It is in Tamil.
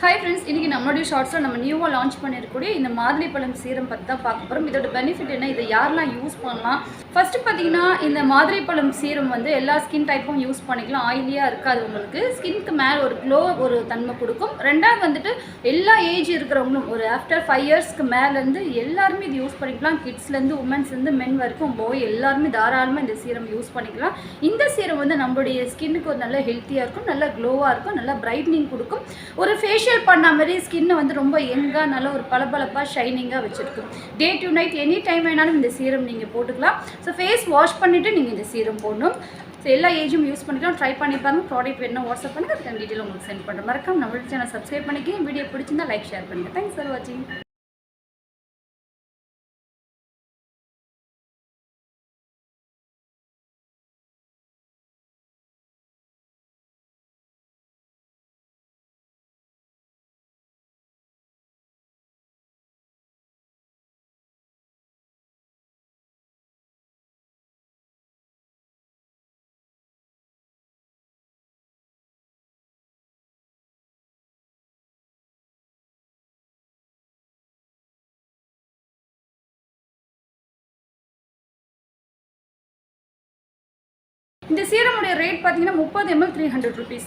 ஹாய் ஃப்ரெண்ட்ஸ் இன்றைக்கி நம்மளுடைய ஷார்ட்ஸில் நம்ம நியூவாக லான்ச் பண்ணியிருக்கக்கூடிய இந்த மாதுளைப்பழம் சீரம் பற்றி தான் பார்க்க போகிறோம் இதோட பெனிஃபிட் என்ன? இதை யாரெல்லாம் யூஸ் பண்ணலாம்? ஃபஸ்ட்டு பார்த்தீங்கன்னா இந்த மாதுளைப்பழம் சீரம் வந்து எல்லா ஸ்கின் டைப்பும் யூஸ் பண்ணிக்கலாம். ஆயிலியாக இருக்காது உங்களுக்கு. ஸ்கின்க்கு மேலே ஒரு க்ளோ ஒரு தன்மை கொடுக்கும். ரெண்டாவது வந்துட்டு எல்லா ஏஜ் இருக்கிறவங்களும் ஒரு ஆஃப்டர் ஃபைவ் இயர்ஸ்க்கு மேலேருந்து எல்லாருமே இது யூஸ் பண்ணிக்கலாம். கிட்ஸ்லேருந்து உமன்ஸ்லேருந்து மென் வரைக்கும் போய் எல்லாருமே தாராளமாக இந்த சீரம் யூஸ் பண்ணிக்கலாம். இந்த சீரம் வந்து நம்மளுடைய ஸ்கின்னுக்கு ஒரு நல்ல ஹெல்த்தியாக இருக்கும் நல்ல க்ளோவாக இருக்கும் நல்லா பிரைட்னிங் கொடுக்கும். ஒரு ஃபேஷ் ஃபேஷியல் பண்ண மாதிரி ஸ்கின்னை வந்து ரொம்ப யங்காக நல்ல ஒரு பளபளப்பாக ஷைனிங்காக வச்சுருக்கும். Day to night any time வேணாலும் இந்த சீரம் நீங்கள் போட்டுக்கலாம். ஸோ ஃபேஸ் வாஷ் பண்ணிவிட்டு நீங்கள் இந்த சீரம் போடணும். ஸோ எல்லா ஏஜும் யூஸ் பண்ணிக்கலாம். ட்ரை பண்ணி பாருங்க. ப்ராடக்ட் வேணும் வாட்ஸ்அப் பண்ணுங்கள் அதுக்கு டீட்டெயில் உங்களுக்கு சென்ட் பண்ணுறேன் மறக்காம நம்மளோட சேனல் சப்ஸ்கிரைப் பண்ணிக்கி வீடியோ பிடிச்சிருந்தா லைக் ஷேர் பண்ணுங்கள் தேங்க்ஸ் ஃபார் வாட்சிங் இந்த சீரமுடைய ரேட் பார்த்தீங்கன்னா முப்பது எம்எல் த்ரீ ஹண்ட்ரட் ருபீஸ்